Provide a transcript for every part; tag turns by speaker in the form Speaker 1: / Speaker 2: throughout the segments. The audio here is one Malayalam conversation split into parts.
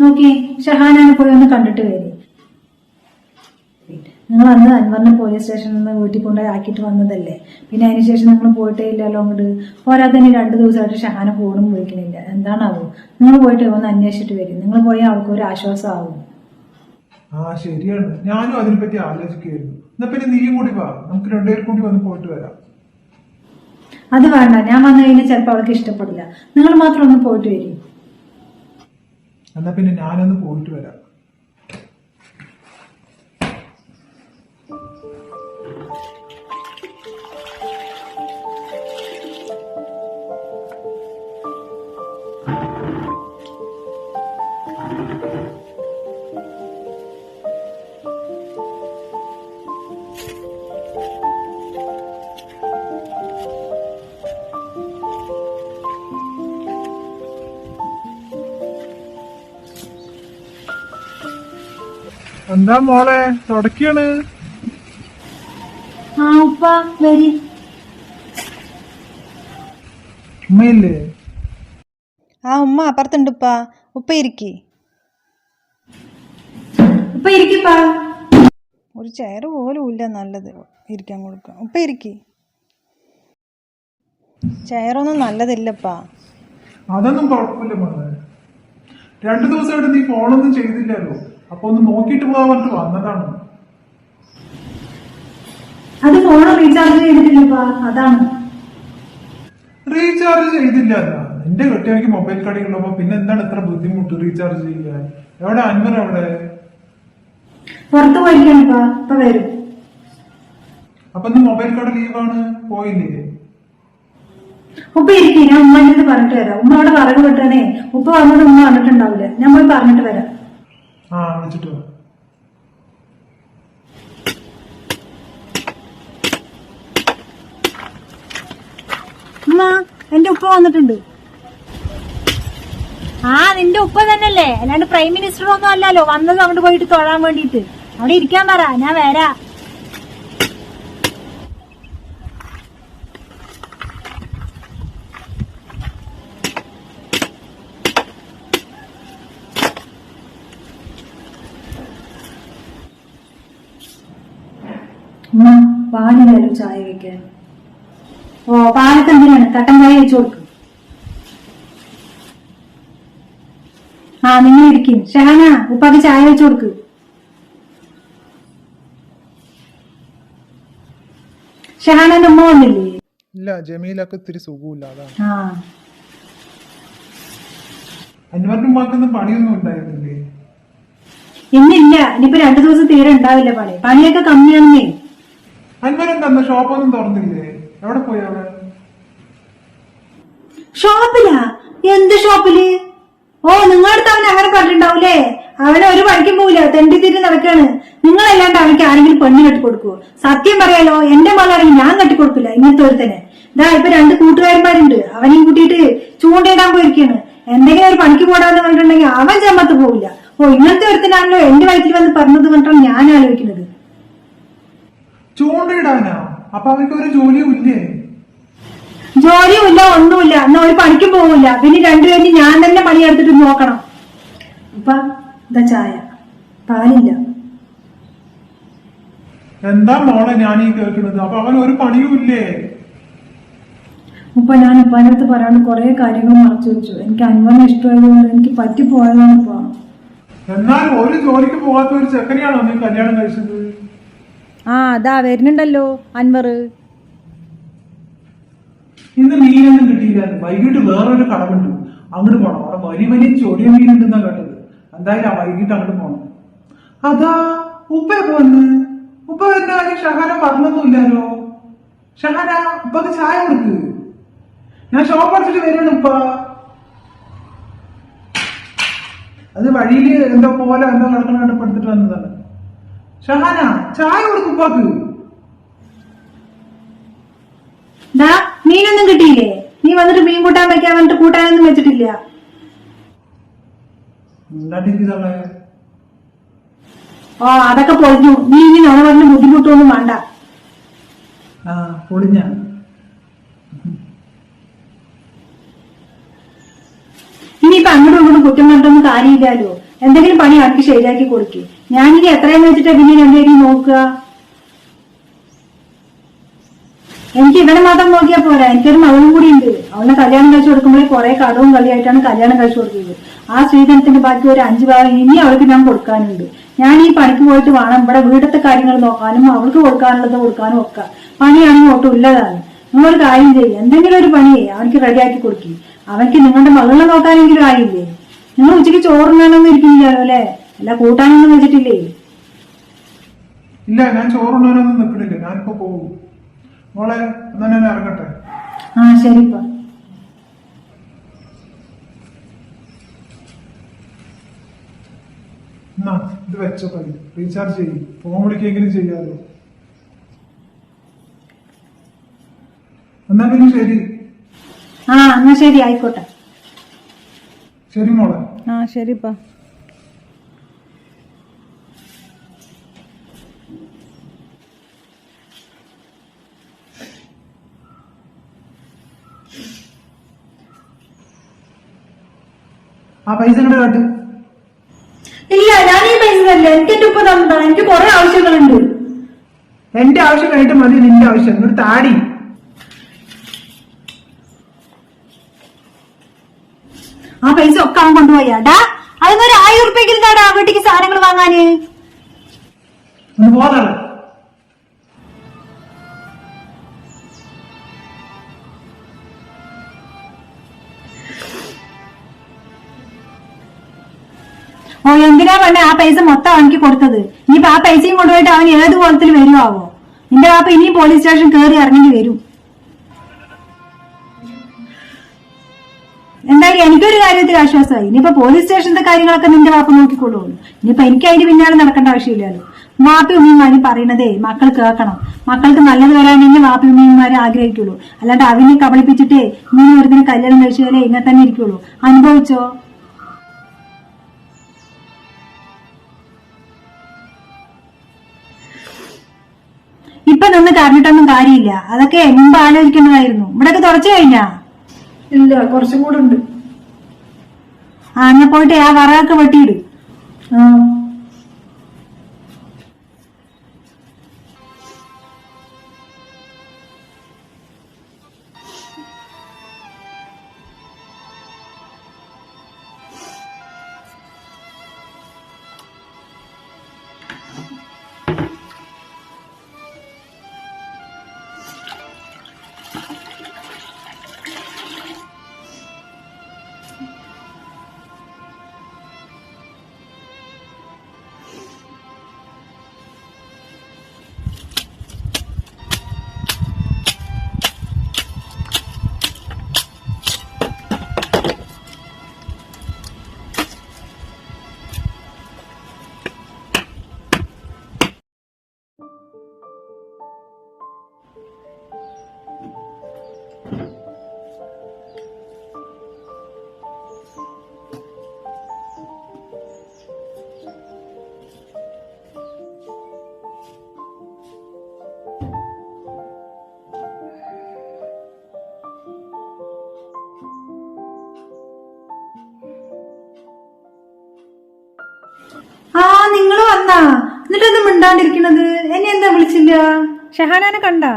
Speaker 1: നോക്കി ഷഹാനാണ് പോയി ഒന്ന് കണ്ടിട്ട് വരി. നിങ്ങൾ അന്ന് അൻവറിനെ പോലീസ് സ്റ്റേഷനിൽ നിന്ന് വീട്ടിൽ കൊണ്ടുപോയി ആക്കിയിട്ട് വന്നതല്ലേ? പിന്നെ അതിന് ശേഷം നിങ്ങൾ പോയിട്ടേ ഇല്ലല്ലോ അങ്ങോട്ട്. പോരാതെ തന്നെ രണ്ട് ദിവസമായിട്ട് ഷഹാന ഫോണും വിളിക്കണില്ല. എന്താണാവോ? നിങ്ങൾ പോയിട്ട് ഒന്ന് അന്വേഷിച്ചിട്ട് വരും. നിങ്ങൾ പോയാൽ അവൾക്ക് ഒരു ആശ്വാസമാവും.
Speaker 2: ആ ശരിയാണ്. ഞാനും അതിനെപ്പറ്റി ആലോചിക്കുകയായിരുന്നു. എന്നാ പിന്നെ നീയും കൂടി വാ. നമുക്ക് രണ്ടുപേരും കൂടി വന്ന് പോയിട്ട് വരാം.
Speaker 1: അത് വേണ്ട. ഞാൻ വന്നു കഴിഞ്ഞാൽ ചിലപ്പോൾ അവൾക്ക് ഇഷ്ടപ്പെടില്ല. നിങ്ങൾ മാത്രം ഒന്ന് പോയിട്ട് വരും.
Speaker 2: എന്നാ പിന്നെ ഞാനൊന്ന് പോയിട്ട് വരാം. എന്താ മോളെ? തുടക്കാണ്
Speaker 1: ആ ഉപ്പ വരി.
Speaker 2: ഉമ്മയില്ലേ?
Speaker 3: ആ ഉമ്മ അപ്പുറത്തുണ്ട് ഉപ്പ. ഉപ്പ ഇരിക്കി.
Speaker 1: ഉപ്പ ഇരിക്കുപ്പാ
Speaker 3: ഒരു ചെയർ പോലും ഇല്ല നല്ലത് ഇരിക്കാൻ കൊടുക്കാം ഉപ്പ ഇരിക്കി. ചെയറൊന്നും നല്ലതില്ലപ്പാ
Speaker 2: അതൊന്നും കുഴപ്പമില്ല മോളെ. രണ്ടു ദിവസമായിട്ട് നീ ഫോണൊന്നും ചെയ്തില്ലല്ലോ. അപ്പൊ ഒന്ന് നോക്കിയിട്ട് പോകാൻ പറഞ്ഞിട്ട് വന്നതാണ്
Speaker 1: അത് ഫോൺ റീചാർജ് ചെയ്തിട്ടില്ലപ്പാ അതാണ്.
Speaker 2: റീചാർജ് ചെയ്തില്ല. എന്റെ നിന്റെ കെട്ടിയവയ്ക്ക് മൊബൈൽ കടയുള്ളപ്പോ പിന്നെ എന്താണ് ഇത്ര ബുദ്ധിമുട്ട് റീചാർജ് ചെയ്യാൻ? എവിടെ അൻവർ എവിടെ?
Speaker 1: പുറത്തു പോയിരിക്കാണിപ്പാ ഇപ്പൊ വരും.
Speaker 2: അപ്പൊ ഇന്ന് മൊബൈൽ കട ലീവാണ് പോയില്ലേ?
Speaker 1: ഉപ്പ ഇരിക്കും ഞാൻ ഉമ്മ പറഞ്ഞിട്ട് വരാം. ഉമ്മ അവിടെ വിറക് വെട്ടാനേ ഉപ്പ വന്നത് ഉമ്മ വന്നിട്ടുണ്ടാവില്ല ഞാൻ പോയി പറഞ്ഞിട്ട് വരാം.
Speaker 2: ആ വിളിച്ചിട്ട് വാ.
Speaker 3: എന്റെ ഉപ്പ വന്നിട്ടുണ്ട്.
Speaker 4: ആ നിന്റെ ഉപ്പ തന്നെയല്ലേ? അല്ലാണ്ട് പ്രൈം മിനിസ്റ്റർ ഒന്നും അല്ലല്ലോ. വന്നത് അങ്ങോട്ട് പോയിട്ട് തൊഴാൻ വേണ്ടിട്ട് അവിടെ ഇരിക്കാൻ പറ ഞാൻ വരാ.
Speaker 1: ഉമ്മ പാലില്ലല്ലോ ചായ വെക്കാൻ. ഓ പാലൊക്കെ എന്തിനാണ് കട്ടൻ ചായ വെച്ചു കൊടുക്കും. ആ നിങ്ങൾ ഇരിക്കും. ഷഹാന ഉപ്പാക്ക് ചായ വെച്ചു കൊടുക്ക്. ഷഹാനന്റെ ഉമ്മ വന്നില്ലേ?
Speaker 2: ഇല്ല ജമീലൊക്കെ ഇത്തിരി സുഖമില്ല അതാണ്
Speaker 1: ആ.
Speaker 2: അൻവറിന്റെ ഉമ്മാക്കൊന്നും പണിയൊന്നും ഉണ്ടായിരുന്നില്ലേ?
Speaker 1: ഇന്നില്ല. ഇനിയിപ്പോ രണ്ടു ദിവസം തീരെ ഉണ്ടാവില്ല പണി. പണിയൊക്കെ കമ്മിയാണെന്നേ.
Speaker 2: അൻവർ എന്താ ഷോപ്പൊന്നും തുറന്നില്ലേ? എവിടെ പോയി അവിടെ
Speaker 1: ഷോപ്പിലാ? എന്ത് ഷോപ്പിൽ? ഓ നിങ്ങളടുത്ത് അവൻ അങ്ങനെ പറഞ്ഞിട്ടുണ്ടാവൂലേ അവനെ ഒരു പണിക്കും പോവില്ല. തെണ്ടി തിരി നടക്കാണ് നിങ്ങളല്ലാണ്ട് അവനിക്ക് ആരെങ്കിലും പെണ്ണ് കെട്ടിക്കൊടുക്കുവോ? സത്യം പറയാലോ എന്റെ മകളാണെങ്കിൽ ഞാൻ കെട്ടിക്കൊടുക്കില്ല ഇങ്ങനത്തെ ഒരു തന്നെ ഇതാ ഇപ്പൊ രണ്ട് കൂട്ടുകാരന്മാരുണ്ട്. അവനെയും കൂട്ടിയിട്ട് ചൂണ്ടയിടാൻ പോയിരിക്കാണ് എന്തെങ്കിലും ഒരു പണിക്ക് പോടാന്ന് പറഞ്ഞിട്ടുണ്ടെങ്കിൽ അവൻ ചെമ്മത്ത് പോവില്ല. ഓ ഇങ്ങനത്തെ ഒരുത്തനാണല്ലോ എന്റെ വയറ്റിൽ വന്ന് പറഞ്ഞത് പറഞ്ഞിട്ടാണ് ഞാൻ ആലോചിക്കുന്നത്.
Speaker 2: ചൂണ്ടയിടാനാ? അപ്പൊ അവർക്ക് ഒരു ജോലിയും ഇല്ലേ
Speaker 1: ജോലിയും ഇല്ല ഒന്നുമില്ല. എന്നാ ഒരു പണിക്കും പോകില്ല പിന്നെ രണ്ടുപേരും ഞാൻ തന്നെ പണിയെടുത്തിട്ട് നോക്കണം. അപ്പൊ ഇതാ ചായ. പാലില്ല.
Speaker 2: എന്താ മോളെ ഞാൻ ഈ കേൾക്കുന്നത്? അപ്പൊ അവൻ ഒരു പണിയും ഇല്ലേ
Speaker 1: ഇപ്പൊ ഞാൻ ഉപ്പാന്റെ അടുത്ത് പറയാണ്ട് കുറെ കാര്യങ്ങൾ മറച്ചു വെച്ചു. എനിക്ക് അൻവറിനെ ഇഷ്ടമായതുകൊണ്ട് എനിക്ക് പറ്റി പോയതാണ് ഉപ്പ.
Speaker 2: എന്നാൽ ഒരു ജോലിക്ക് പോകാത്ത ഒരു ചെക്കനെയാണോ നീ കല്യാണം കഴിച്ചത്?
Speaker 3: ആ അതാ വരുന്നുണ്ടല്ലോ അൻവർ.
Speaker 2: ഇന്ന് മീനൊന്നും കിട്ടിയില്ല. വൈകിട്ട് വേറൊരു കടമുണ്ട്. അങ്ങോട്ട് പോണം. അവിടെ വലിയ വലിയ ചൊടിയ മീനുണ്ടെന്നാ കേട്ടത്. എന്തായാലും വൈകിട്ട് അങ്ങോട്ട് പോണം. അതാ ഉപ്പ പോന്ന് ഉപ്പ വരുന്ന ഷഹാന പറഞ്ഞൊന്നുമില്ലല്ലോ ഷഹാന ഉപ്പക്ക് ചായ കൊടുക്ക്. ഞാൻ ഷോപ്പ് അടിച്ചിട്ട് വരണം ഉപ്പ. അത് വഴിയിൽ എന്തോ പോലെ എന്തോ കിടക്കണ കണ്ടപ്പെടുത്തിട്ട് വന്നതാണ്. ഷഹാന ചായ കൊടുക്കുപ്പാക്ക്
Speaker 1: ഡാ മീനൊന്നും കിട്ടിയില്ലേ? നീ വന്നിട്ട് മീൻ കൂട്ടാൻ വെക്കാൻ വന്നിട്ട് കൂട്ടാനൊന്നും വെച്ചിട്ടില്ല. ഓ അതൊക്കെ പൊളിഞ്ഞു. നീ ഇനി നോണ പറഞ്ഞ് ബുദ്ധിമുട്ടൊന്നും വേണ്ട.
Speaker 2: പൊളിഞ്ഞ.
Speaker 1: ഇനിയിപ്പൊ അങ്ങോട്ടും ഇങ്ങോട്ടും കുറ്റം പറഞ്ഞിട്ടൊന്നും കാര്യമില്ലല്ലോ എന്തെങ്കിലും പണി ആക്കി ശരിയാക്കി കൊടുക്കുക ഞാനിനി എത്രയെന്ന് വെച്ചിട്ടാ പിന്നെ രണ്ടുപേരും നോക്കുക? എനിക്ക് ഇവനെ മാത്രം നോക്കിയാ പോരാ. എനിക്കൊരു മകളും കൂടി ഉണ്ട്. അവളെ കല്യാണം കഴിച്ചു കൊടുക്കുമ്പോഴേ കുറെ കടവും കളിയായിട്ടാണ് കല്യാണം കഴിച്ചു കൊടുക്കുന്നത്. ആ സ്ത്രീധനത്തിന്റെ ബാക്കി ഒരു അഞ്ചു ഭാഗം ഇനി അവൾക്ക് ഞാൻ കൊടുക്കാനുണ്ട്. ഞാൻ ഈ പണിക്ക് പോയിട്ട് വേണം. ഇവിടെ വീടത്തെ കാര്യങ്ങൾ നോക്കാനും അവൾക്ക് കൊടുക്കാനുള്ളത് കൊടുക്കാനും ഒക്കെ. പണിയാണെങ്കിൽ ഒട്ടും ഇല്ലതാണ്. നിങ്ങളൊരു കാര്യം ചെയ്യും. എന്തെങ്കിലും ഒരു പണിയേ അവനക്ക് റെഡിയാക്കി കൊടുക്കും. അവനക്ക് നിങ്ങളുടെ മകളെ നോക്കാനെങ്കിലും ആയില്ലേ? നിങ്ങൾ ഉച്ചയ്ക്ക് ചോറുണ്ണാനൊന്നും ഇരിക്കുന്നില്ലല്ലോ അല്ലേ? അല്ല കൂട്ടാനൊന്നും വെച്ചിട്ടില്ലേ?
Speaker 2: ഇല്ല ഞാൻ ചോറുണ്ണാനൊന്നും നിൽക്കണില്ല ഞാനിപ്പോ പോകും മോളെ എന്നാ ഞാൻ ഇറങ്ങട്ടെ?
Speaker 1: ആ ശരിപ്പാ
Speaker 2: എന്നാ ഇത് വെച്ചോ കൈ റീചാർജ് ചെയ്യും. ഫോൺ വിളിക്കെങ്കിലും ചെയ്യാലോ. എന്നാ പിന്നെ ശരി.
Speaker 1: ആ എന്നാ ശരി ആയിക്കോട്ടെ.
Speaker 2: ശരി മോളെ.
Speaker 3: ആ ശരിപ്പാ
Speaker 2: പൈസ ഇങ്ങോട്ട് കാട്ട്.
Speaker 1: ഇല്ല ഞാൻ ഈ പൈസ തരില്ല. എനിക്ക് എന്റെ ഉപ്പ തന്നതാണ്. എനിക്ക് കുറെ ആവശ്യങ്ങളുണ്ട്.
Speaker 2: എന്റെ ആവശ്യം കഴിഞ്ഞിട്ട് മതി നിന്റെ ആവശ്യം. ഒരു താടി.
Speaker 1: ആ പൈസ ഒക്കെ അവൻ കൊണ്ടുപോയാടാ അതിനൊരു ആയിരം ഉറുപ്പ്യക്ക് എന്താടാ വീട്ടിക്ക് സാധനങ്ങൾ വാങ്ങാന്?
Speaker 2: ഒന്ന് പോകാനാണ്
Speaker 1: ഓ എന്തിനാ പണ്ട് ആ പൈസ മൊത്തം അവനിക്ക് കൊടുത്തത്. ഇനിയിപ്പൊ ആ പൈസയും കൊണ്ടുപോയിട്ട് അവൻ ഏത് കോലത്തിൽ വരുവാവോ? നിന്റെ വാപ്പ ഇനിയും പോലീസ് സ്റ്റേഷൻ കയറി ഇറങ്ങേണ്ടി വരും. എന്തായാലും എനിക്കൊരു കാര്യത്തിൽ ആശ്വാസമായി. ഇനിയിപ്പോ പോലീസ് സ്റ്റേഷന്റെ കാര്യങ്ങളൊക്കെ നിന്റെ വാപ്പ നോക്കിക്കൊള്ളൂ ഇനിയിപ്പോ എനിക്ക് അതിന്റെ പിന്നാലെ നടക്കേണ്ട ആവശ്യമില്ലല്ലോ. വാപ്പി ഉമ്മീമാര് പറയണതേ മക്കൾ കേൾക്കണം. മക്കൾക്ക് നല്ലത് വരാൻ വാപ്പി ഉമ്മിമാരെ ആഗ്രഹിക്കുള്ളൂ. അല്ലാണ്ട് അവനെ കബളിപ്പിച്ചിട്ടേ നീ ഒരുത്തിന് കല്യാണം കഴിച്ചാലേ ഇങ്ങനെ തന്നെ ഇരിക്കുള്ളൂ. അനുഭവിച്ചോ? നിന്ന് കരഞ്ഞിട്ടൊന്നും കാര്യമില്ല. അതൊക്കെ മുമ്പ് ആലോചിക്കേണ്ടതായിരുന്നു ഇവിടെയൊക്കെ തുറച്ചു കഴിഞ്ഞാ?
Speaker 2: ഇല്ല കുറച്ചും കൂടെ ഉണ്ട്.
Speaker 1: ആ എന്നാ പോയിട്ട് ആ വറകൊക്കെ വെട്ടിയിട്. ആ. മിണ്ടാണ്ടിരിക്കണത് എന്നെ എന്താ വിളിച്ചില്ല?
Speaker 3: ഷഹാനാനെ കണ്ടാ?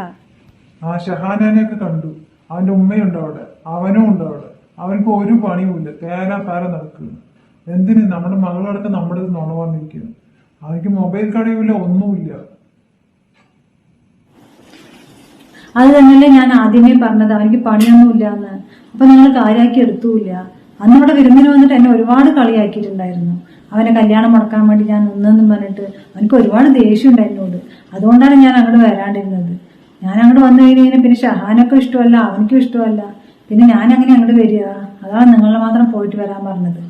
Speaker 2: ആ ഷഹാനെയൊക്കെ കണ്ടു. അവന്റെ ഉമ്മയുണ്ട് അവിടെ. അവനും ഉണ്ട് അവിടെ. അവനക്ക് ഒരു പണിയുമില്ല. തേരാ പാര നടക്കുന്നു. എന്തിന്? നമ്മുടെ മകളടക്കം നമ്മുടെ നുണ വന്നിരിക്കുന്നു. അവനിക്ക് മൊബൈൽ കടയുമില്ല ഒന്നുമില്ല.
Speaker 1: അത് തന്നെയല്ലേ ഞാൻ ആദ്യമേ പറഞ്ഞത്. അവനിക്ക് പണിയൊന്നുമില്ല എന്ന് അപ്പൊ നിങ്ങൾ കാര്യമാക്കി എടുത്തൂല്ല അന്ന് ഇവിടെ വിരുന്നിന് വന്നിട്ട് എന്നെ ഒരുപാട് കളിയാക്കിയിട്ടുണ്ടായിരുന്നു. അവനെ കല്യാണം മുടക്കാൻ വേണ്ടി ഞാൻ നിന്നെന്നും പറഞ്ഞിട്ട് അവനക്ക് ഒരുപാട് ദേഷ്യം ഉണ്ട് എന്നോട് അതുകൊണ്ടാണ് ഞാൻ അങ്ങോട്ട് വരാണ്ടിരുന്നത്. ഞാൻ അങ്ങോട്ട് വന്നു കഴിഞ്ഞാൽ പിന്നെ ഷഹാനൊക്കെ ഇഷ്ടമല്ല അവനക്കും ഇഷ്ടമല്ല. പിന്നെ ഞാൻ അങ്ങനെ അങ്ങോട്ട് വരിക? അതാണ് നിങ്ങളെ മാത്രം പോയിട്ട് വരാൻ പറഞ്ഞത്.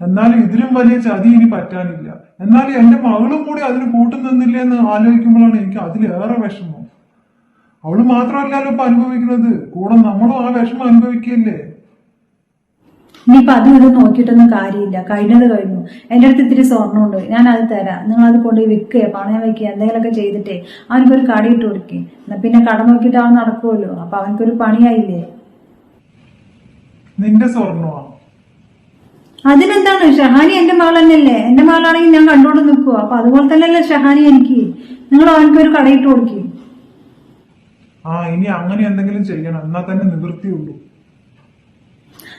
Speaker 2: എന്നാലും ഇതിലും വലിയ ചതി ഇനി പറ്റാനില്ല. എന്നാലും എന്റെ മകളും കൂടി അതിന് കൂട്ടുനിന്നില്ല എന്ന് ആലോചിക്കുമ്പോഴാണ് എനിക്ക് അതിലേറെ വിഷമം. അവൾ മാത്രമല്ലല്ലോ ഇപ്പൊ അനുഭവിക്കുന്നത്. കൂടെ നമ്മളും ആ വിഷമം അനുഭവിക്കല്ലേ
Speaker 1: ഇനിയിപ്പൊ അതും ഇതും നോക്കിയിട്ടൊന്നും കാര്യമില്ല. കഴിഞ്ഞത് കഴിഞ്ഞു. എന്റെ അടുത്ത് ഇത്തിരി സ്വർണമുണ്ട് ഞാൻ അത് തരാം. നിങ്ങൾ അത് കൊണ്ടുപോയി വിൽക്കുക പണയം വെക്കുക എന്തെങ്കിലുമൊക്കെ ചെയ്തിട്ടേ. അവനക്കൊരു കട ഇട്ട് കൊടുക്കുക എന്നാ പിന്നെ കട നോക്കിയിട്ട് അവൻ നടക്കുമല്ലോ അപ്പൊ അവനക്കൊരു പണിയായില്ലേ?
Speaker 2: നിന്റെ സ്വർണമാണ്
Speaker 1: അതിനെന്താണ്? ഷഹാനി എന്റെ മകൾ തന്നെയല്ലേ എന്റെ മകളാണെങ്കിൽ ഞാൻ കണ്ടോണ്ട് നിൽക്കുക അപ്പൊ അതുപോലെ തന്നെയല്ലേ ഷഹാനി എനിക്ക്. നിങ്ങൾ അവനക്ക് ഒരു കടയിട്ട് കൊടുക്കും.
Speaker 2: ആ ഇനി അങ്ങനെ എന്തെങ്കിലും ചെയ്യണം. എന്നാ തന്നെ നിവൃത്തിയുള്ളൂ.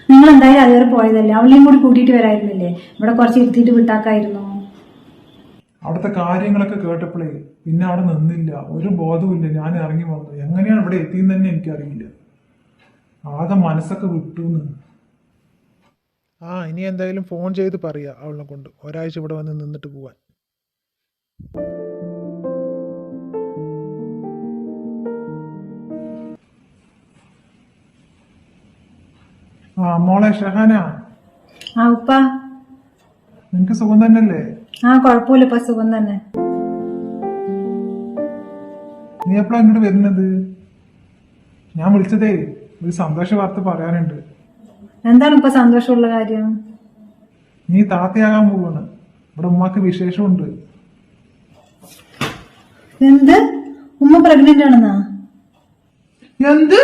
Speaker 1: നിങ്ങൾ എന്തായാലും അതുവരെ പോയതല്ലേ? അവളെയും കൂടി കൂട്ടിയിട്ട് വരായിരുന്നില്ലേ? ഇവിടെ കുറച്ച് ഇരുത്തിയിട്ട് വിട്ടാക്കായിരുന്നു.
Speaker 2: അവിടുത്തെ കാര്യങ്ങളൊക്കെ കേട്ടപ്പോഴേ പിന്നെ അവിടെ നിന്നില്ല. ഒരു ബോധവുമില്ല ഞാൻ ഇറങ്ങി വന്നു. എങ്ങനെയാണ് ഇവിടെ എത്തിയെന്ന് തന്നെ എനിക്കറിയില്ല. ആകെ മനസ്സൊക്കെ വിട്ടു ആ ഇനി എന്തായാലും ഫോൺ ചെയ്ത് പറയാ അവളെ കൊണ്ട്. ഒരാഴ്ച ഇവിടെ വന്ന് നിന്നിട്ട് പോവാൻ. ആ മോളെ ഷഹാന?
Speaker 1: ആ ഉപ്പ.
Speaker 2: നിനക്ക് സുഖം തന്നെയല്ലേ?
Speaker 1: ആ കുഴപ്പമില്ല ഇപ്പൊ സുഖം തന്നെ.
Speaker 2: നീ എപ്പോഴാ ഇങ്ങോട്ട് വരുന്നത്? ഞാൻ വിളിച്ചതേ ഒരു സന്തോഷ വാർത്ത പറയാനുണ്ട്.
Speaker 1: എന്താണ് ഇപ്പൊ സന്തോഷമുള്ള കാര്യം?
Speaker 2: നീ താത്തയാകാൻ പോവാണ്. ഇവിടെ ഉമ്മാക്ക് വിശേഷമുണ്ട്.
Speaker 1: എന്ത്? ഉമ്മ പ്രഗ്നന്റ് ആണെന്നാ?
Speaker 2: എന്ത്?